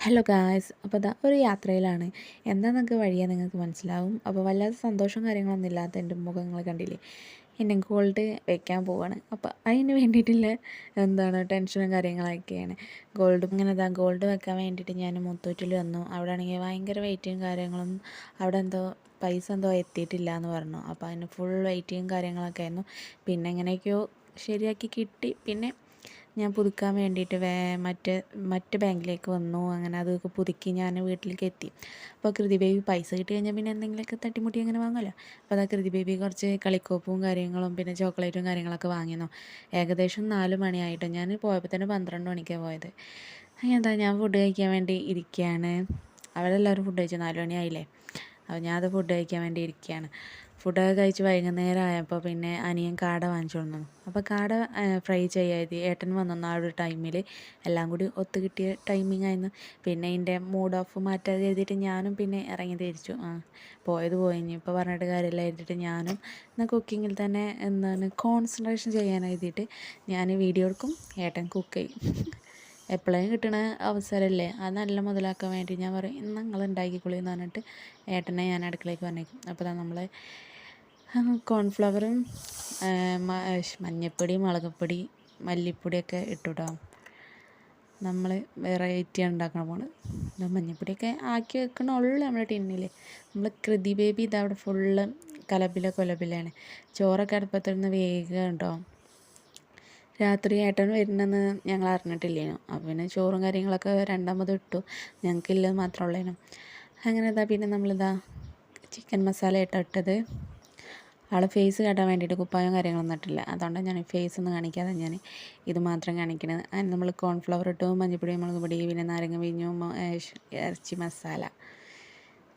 Hello guys അപ്പോൾ ഇതാ ഒരു യാത്രയിലാണ്. എന്താ നിങ്ങൾക്ക് വഴിയാ നിങ്ങൾക്ക് മനസ്സിലാവും? അപ്പോൾ വല്ലാത്ത സന്തോഷവും കാര്യങ്ങളൊന്നും ഇല്ലാത്ത എന്റെ മുഖങ്ങൾ കണ്ടില്ലേ? എന്നെ ഗോൾഡ് വെക്കാൻ പോവാണ്. അപ്പോൾ അതിന് വേണ്ടിയിട്ടുള്ള എന്താണ് ടെൻഷനും കാര്യങ്ങളൊക്കെയാണ്. ഗോൾഡ് ഇങ്ങനെ ഇതാ ഗോൾഡ് വെക്കാൻ വേണ്ടിയിട്ട് ഞാൻ മുത്തൂറ്റിൽ വന്നു. അവിടെ ആണെങ്കിൽ ഭയങ്കര വെയിറ്റും കാര്യങ്ങളും അവിടെ എന്തോ പൈസ എന്തോ എത്തിയിട്ടില്ല എന്ന് പറഞ്ഞു. അപ്പോൾ അതിന് ഫുൾ വെയിറ്റിങ് കാര്യങ്ങളൊക്കെ ആയിരുന്നു. പിന്നെ എങ്ങനെയൊക്കെയോ ശരിയാക്കി കിട്ടി. പിന്നെ ഞാൻ പുതുക്കാൻ വേണ്ടിയിട്ട് വേ മറ്റ് മറ്റ് ബാങ്കിലേക്ക് വന്നു. അങ്ങനെ അതൊക്കെ പുതുക്കി ഞാൻ വീട്ടിലേക്ക് എത്തി. അപ്പോൾ കൃതി ബേബി പൈസ കിട്ടി കഴിഞ്ഞാൽ പിന്നെ എന്തെങ്കിലുമൊക്കെ തട്ടിമുട്ടി അങ്ങനെ വാങ്ങുമല്ലോ. അപ്പോൾ അതാ കൃതി ബേബി കുറച്ച് കളിക്കോപ്പും കാര്യങ്ങളും പിന്നെ ചോക്ലേറ്റും കാര്യങ്ങളൊക്കെ വാങ്ങിയിരുന്നു ഏകദേശം നാല് മണിയായിട്ട്. ഞാൻ പോയപ്പോൾ തന്നെ പന്ത്രണ്ട് മണിക്കാണ് പോയത്. എന്താ ഞാൻ ഫുഡ് കഴിക്കാൻ വേണ്ടി ഇരിക്കുകയാണ്. അവരെല്ലാവരും ഫുഡ് കഴിച്ചു. നാല് മണിയായില്ലേ? അപ്പോൾ ഞാനത് ഫുഡ് കഴിക്കാൻ വേണ്ടി ഇരിക്കുകയാണ്. ഫുഡൊക്കെ കഴിച്ച് വൈകുന്നേരം ആയപ്പോൾ പിന്നെ അനിയൻ കാട വാങ്ങിച്ചു കൊണ്ടു അപ്പോൾ കാട ഫ്രൈ ചെയ്യാതി ഏട്ടൻ വന്നു ആ ഒരു ടൈമിൽ എല്ലാം കൂടി ഒത്തു കിട്ടിയ ടൈമിംഗ് ആയിരുന്നു. പിന്നെ എന്റെ മൂഡ് ഓഫ് മാറ്റാതെ എഴുതിയിട്ട് ഞാനും പിന്നെ ഇറങ്ങി തിരിച്ചു. ആ പോയത് പോയി ഇപ്പോൾ പറഞ്ഞിട്ട് കാര്യമില്ല. എഴുതിയിട്ട് ഞാനും എന്നാൽ കുക്കിങ്ങിൽ തന്നെ എന്താണ് കോൺസെൻട്രേഷൻ ചെയ്യാൻ എഴുതിയിട്ട് ഞാൻ വീഡിയോ എടുക്കും ഏട്ടൻ കുക്ക് ചെയ്യും. എപ്പോഴും കിട്ടണ അവസരമല്ലേ? അത് നല്ല മുതലാക്കാൻ വേണ്ടി ഞാൻ പറയും ഇന്ന് നിങ്ങൾ ഉണ്ടാക്കിക്കൊള്ളി എന്ന് പറഞ്ഞിട്ട് ഏട്ടനെ ഞാൻ അടുക്കളയ്ക്ക് പറഞ്ഞേക്കും അപ്പോൾ നമ്മൾ കോൺഫ്ലവറും മഞ്ഞൾപ്പൊടി മുളകുപ്പൊടി മല്ലിപ്പൊടിയൊക്കെ ഇട്ടുട്ടോ. നമ്മൾ വെറൈറ്റി ഉണ്ടാക്കാൻ പോണത് മഞ്ഞൾപ്പൊടിയൊക്കെ ആക്കി വെക്കണ വെക്കണുള്ളൂ നമ്മുടെ ടിന്നിൽ നമ്മൾ കൃതി ബേബി ഇതവിടെ ഫുള്ള് കലബില കൊലബിലാണ് ചോറൊക്കെ അടുപ്പത്തിരുന്ന് വേഗം ഉണ്ടോ രാത്രി ഏട്ടൻ വരുന്നെന്ന് ഞങ്ങൾ അറിഞ്ഞിട്ടില്ലേനു അപ്പോൾ പിന്നെ ചോറും കാര്യങ്ങളൊക്കെ രണ്ടാമത് ഇട്ടു. ഞങ്ങൾക്കില്ലത് മാത്രമേ ഉള്ളേനു. അങ്ങനെ ഇതാ പിന്നെ നമ്മളിതാ ചിക്കൻ മസാല ഇട്ടിട്ടത് ആളെ ഫേസ് കാട്ടാൻ വേണ്ടിയിട്ട് കുപ്പായം കാര്യങ്ങളൊന്നും ഇട്ടില്ല അതുകൊണ്ട് ഞാൻ ഫേസ് ഒന്നും കാണിക്കാതെ ഞാൻ ഇത് മാത്രം കാണിക്കുന്നത് അതിന് നമ്മൾ കോൺഫ്ലവർ ഇട്ടു മഞ്ഞൾപ്പൊടി മുളക് പൊടി പിന്നെ നാരങ്ങ പിഞ്ഞു ഇറച്ചി മസാല.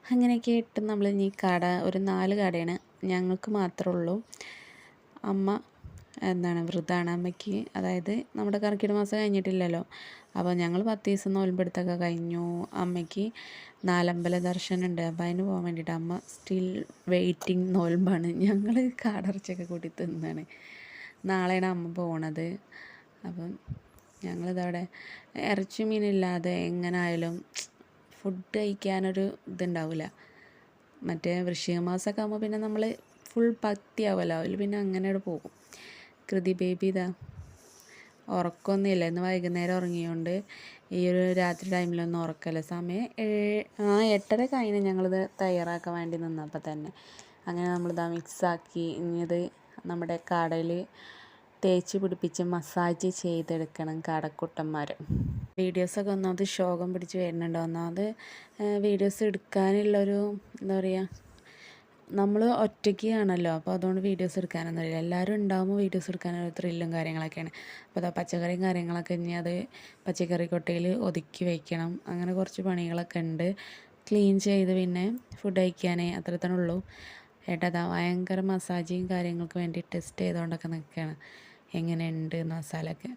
അങ്ങനെയൊക്കെ ഇട്ട് നമ്മൾ ഇനി കട ഒരു നാല് കടയാണ് ഞങ്ങൾക്ക് മാത്രമേ ഉള്ളൂ. അമ്മ എന്താണ് വ്രതമാണ് അമ്മയ്ക്ക്. അതായത് നമ്മുടെ കർക്കിട മാസം കഴിഞ്ഞിട്ടില്ലല്ലോ. അപ്പോൾ ഞങ്ങൾ പത്ത് ദിവസം നോൽമ്പെടുത്തൊക്കെ കഴിഞ്ഞു. അമ്മയ്ക്ക് നാലമ്പല ദർശനമുണ്ട്. അപ്പോൾ അതിന് പോകാൻ വേണ്ടിയിട്ട് അമ്മ സ്റ്റിൽ വെയിറ്റിംഗ് നോൽമ്പാണ്. ഞങ്ങൾ കാടർച്ചയൊക്കെ കൂട്ടി തിന്നാണ്. നാളെയാണ് അമ്മ പോണത്. അപ്പം ഞങ്ങളിതവിടെ ഇറച്ചി മീനില്ലാതെ എങ്ങനെ ആയാലും ഫുഡ് കഴിക്കാനൊരു ഇതുണ്ടാവില്ല മറ്റേ വൃശ്ചിക മാസമൊക്കെ ആകുമ്പോൾ പിന്നെ നമ്മൾ ഫുൾ പത്തിയാവുമല്ലോ അതിൽ പിന്നെ അങ്ങനെ പോകും. കൃതി ബേബി ഇതാ. ഉറക്കമൊന്നുമില്ല ഇന്ന് വൈകുന്നേരം ഉറങ്ങിയോണ്ട് ഈ ഒരു രാത്രി ടൈമിലൊന്നും ഉറക്കല്ല. സമയം ആ എട്ടര കഴിഞ്ഞ് ഞങ്ങളിത് തയ്യാറാക്കാൻ വേണ്ടി നിന്നപ്പോൾ തന്നെ. അങ്ങനെ നമ്മളിതാ മിക്സാക്കി ഇനിയത് നമ്മുടെ കടയിൽ തേച്ച് പിടിപ്പിച്ച് മസാജ് ചെയ്തെടുക്കണം കടക്കുട്ടന്മാർ വീഡിയോസൊക്കെ ഒന്നാമത് ശോകം പിടിച്ച് വരുന്നുണ്ട്. ഒന്നാമത് വീഡിയോസ് എടുക്കാനുള്ളൊരു എന്താ പറയുക നമ്മൾ ഒറ്റയ്ക്ക് ആണല്ലോ അപ്പോൾ അതുകൊണ്ട് വീഡിയോസ് എടുക്കാനൊന്നും അറിയില്ല. എല്ലാവരും ഉണ്ടാകുമ്പോൾ വീഡിയോസ് എടുക്കാനൊരു ത്രില്ലും കാര്യങ്ങളൊക്കെയാണ്. അപ്പോൾ അതാ പച്ചക്കറിയും കാര്യങ്ങളൊക്കെ ഇനി അത് പച്ചക്കറി കൊട്ടയിൽ ഒതുക്കി വയ്ക്കണം അങ്ങനെ കുറച്ച് പണികളൊക്കെ ഉണ്ട്. ക്ലീൻ ചെയ്ത് പിന്നെ ഫുഡ് കഴിക്കാനേ അത്ര തന്നെ ഉള്ളൂ ഏട്ടാ അതാ ഭയങ്കര മസാജിങ് കാര്യങ്ങൾക്ക് വേണ്ടി ടെസ്റ്റ് ചെയ്തുകൊണ്ടൊക്കെ നിൽക്കുകയാണ് എങ്ങനെയുണ്ട് മസാലൊക്കെ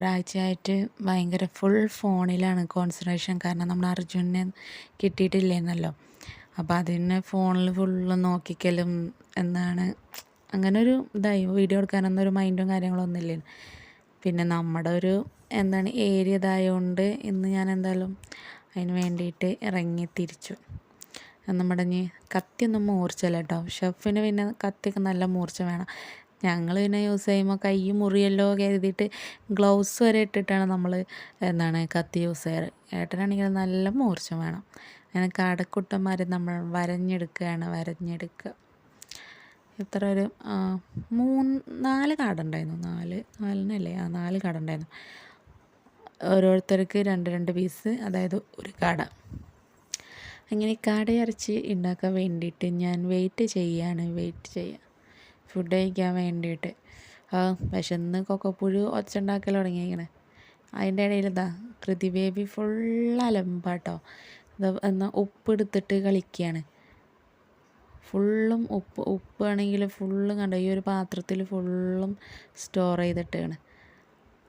ഒരാഴ്ചയായിട്ട് ഭയങ്കര ഫുൾ ഫോണിലാണ് കോൺസെൻട്രേഷൻ കാരണം നമ്മൾ അർജുനെ കിട്ടിയിട്ടില്ലെന്നല്ലോ. അപ്പോൾ അതിനെ ഫോണിൽ ഫുള്ള് നോക്കിക്കലും എന്നാണ്. അങ്ങനെ ഒരു ഇതായി. വീഡിയോ എടുക്കാനൊന്നും ഒരു മൈൻഡും കാര്യങ്ങളൊന്നും ഇല്ല പിന്നെ നമ്മുടെ ഒരു എന്താണ് ഏരിയ ഇതായതുകൊണ്ട് ഇന്ന് ഞാൻ എന്തായാലും അതിന് വേണ്ടിയിട്ട് ഇറങ്ങി തിരിച്ചു. നമ്മുടെ ഇനി കത്തിയൊന്നും മൂർച്ചല്ല കേട്ടോ. ഷെഫിന് പിന്നെ കത്തിയൊക്കെ നല്ല മൂർച്ച വേണം. ഞങ്ങൾ പിന്നെ യൂസ് ചെയ്യുമ്പോൾ കൈ മുറിയല്ലോ കരുതിയിട്ട് ഗ്ലൗസ് വരെ ഇട്ടിട്ടാണ് നമ്മൾ എന്താണ് കത്തി യൂസ് ചെയ്യാറ്. ഏട്ടനാണെങ്കിൽ നല്ല മൂർച്ച വേണം. അങ്ങനെ കാടക്കുട്ടന്മാരെ നമ്മൾ വരഞ്ഞെടുക്കുകയാണ് വരഞ്ഞെടുക്കുക എത്ര ഒരു മൂന്ന് നാല് കാടുണ്ടായിരുന്നു. നാല് നാലിനല്ലേ? ആ നാല് കാടുണ്ടായിരുന്നു. ഓരോരുത്തർക്ക് രണ്ട് രണ്ട് പീസ് അതായത് ഒരു കാട. അങ്ങനെ കാടയിറച്ചി ഉണ്ടാക്കാൻ വേണ്ടിയിട്ട് ഞാൻ വെയിറ്റ് ചെയ്യാണ് വെയിറ്റ് ചെയ്യുക ഫുഡ് കഴിക്കാൻ വേണ്ടിയിട്ട്. ആ വിശന്ന് കൊക്കപ്പുഴു ഒച്ച ഉണ്ടാക്കൽ തുടങ്ങിയിരിക്കണേ. അതിന്റെ ഇടയിൽ ഇതാ കൃതി ബേബി ഫുൾ അലമ്പാട്ടോ. എന്നാൽ ഉപ്പ് എടുത്തിട്ട് കളിക്കുകയാണ് ഫുള്ളും ഉപ്പ് ഉപ്പാണെങ്കിൽ ഫുള്ളും കണ്ടോ? ഈ ഒരു പാത്രത്തിൽ ഫുള്ളും സ്റ്റോർ ചെയ്തിട്ടാണ്.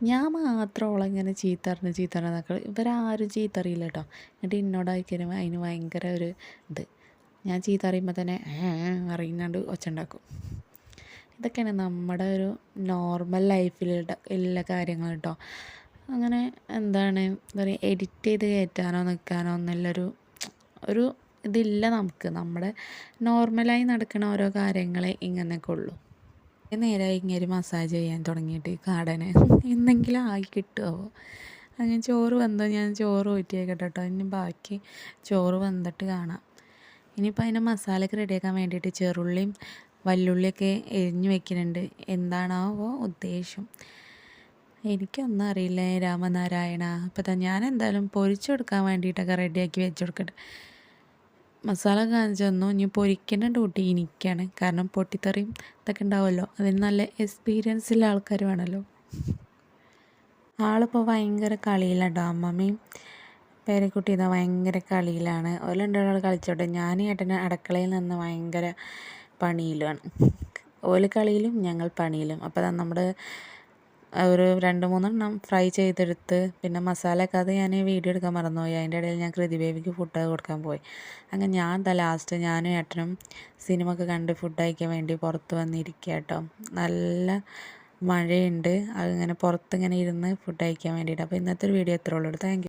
ഞാൻ മാത്രം ഓളിങ്ങനെ ചീത്തറിഞ്ഞ് അറിഞ്ഞ് ചീത്ത അറിഞ്ഞ ഇവരാരും ചീത്തറിയില്ല കേട്ടോ. എന്നിട്ട് എന്നോടായി കഴിയുമ്പോൾ അതിന് ഭയങ്കര ഒരു ഇത്. ഞാൻ ചീത്ത അറിയുമ്പോൾ തന്നെ അറിയുന്നാണ്ട് ഒച്ച ഉണ്ടാക്കും ഇതൊക്കെയാണ് നമ്മുടെ ഒരു നോർമൽ ലൈഫിലുള്ള എല്ലാ കാര്യങ്ങളും കേട്ടോ. അങ്ങനെ എന്താണ് എന്താ പറയുക എഡിറ്റ് ചെയ്ത് കയറ്റാനോ നിൽക്കാനോ എന്നുള്ളൊരു ഒരു ഇതില്ല നമുക്ക്. നമ്മുടെ നോർമലായി നടക്കുന്ന ഓരോ കാര്യങ്ങളെ ഇങ്ങനെയൊക്കെ ഉള്ളൂ. നേരെ ഇങ്ങനെ മസാജ് ചെയ്യാൻ തുടങ്ങിയിട്ട് കാടനെ. എന്തെങ്കിലും ആയി കിട്ടുമോ അങ്ങനെ ചോറ് വന്നോ ഞാൻ ചോറ് ഊറ്റിയേക്കട്ടെ കേട്ടോ. ഇനി ബാക്കി ചോറ് വന്നിട്ട് കാണാം. ഇനിയിപ്പോൾ അതിന്റെ മസാലയൊക്കെ റെഡിയാക്കാൻ വേണ്ടിയിട്ട് ചെറുള്ളിയും വല്ലുള്ളിയൊക്കെ എരിഞ്ഞു വെക്കുന്നുണ്ട് എന്താണാവോ ഉദ്ദേശം. എനിക്കൊന്നും അറിയില്ലേ രാമനാരായണ. അപ്പോൾ ഞാൻ എന്തായാലും പൊരിച്ചു കൊടുക്കാൻ വേണ്ടിയിട്ടൊക്കെ റെഡിയാക്കി വെച്ച് കൊടുക്കട്ടെ മസാല കാണിച്ചു തന്നു. ഇനി പൊരിക്കുന്ന ഡ്യൂട്ടി എനിക്കാണ്. കാരണം പൊട്ടിത്തെറിയും ഇതൊക്കെ ഉണ്ടാവുമല്ലോ. അതിന് നല്ല എക്സ്പീരിയൻസ് ഉള്ള ആൾക്കാർ വേണമല്ലോ. ആളിപ്പോൾ ഭയങ്കര കളിയിലാട്ടോ അമ്മമ്മയും പേരക്കുട്ടി ഇതാ ഭയങ്കര കളിയിലാണ്. ഒരു രണ്ടാൾ കളിച്ചോട്ടെ. ഞാൻ ഏട്ടന് അടുക്കളയിൽ നിന്ന് ഭയങ്കര പണിയിലുമാണ് ഓൽ കളിയിലും ഞങ്ങൾ പണിയിലും. അപ്പോൾ നമ്മുടെ ഒരു രണ്ട് മൂന്നെണ്ണം ഫ്രൈ ചെയ്തെടുത്ത് പിന്നെ മസാലയൊക്കെ അത് ഞാൻ വീഡിയോ എടുക്കാൻ മറന്നുപോയി. അതിന്റെ ഇടയിൽ ഞാൻ കൃതി ബേബിക്ക് ഫുഡ് കൊടുക്കാൻ പോയി. അങ്ങനെ ഞാൻ എന്താ ലാസ്റ്റ് ഞാനും ഏട്ടനും സിനിമ ഒക്കെ കണ്ട് ഫുഡ് കഴിക്കാൻ വേണ്ടി പുറത്ത് വന്നിരിക്കുക കേട്ടോ നല്ല മഴയുണ്ട്. അതിങ്ങനെ പുറത്തിങ്ങനെ ഇരുന്ന് ഫുഡ് കഴിക്കാൻ വേണ്ടിയിട്ട്. അപ്പോൾ ഇന്നത്തെ ഒരു വീഡിയോ എത്ര ഉള്ളൂ. താങ്ക്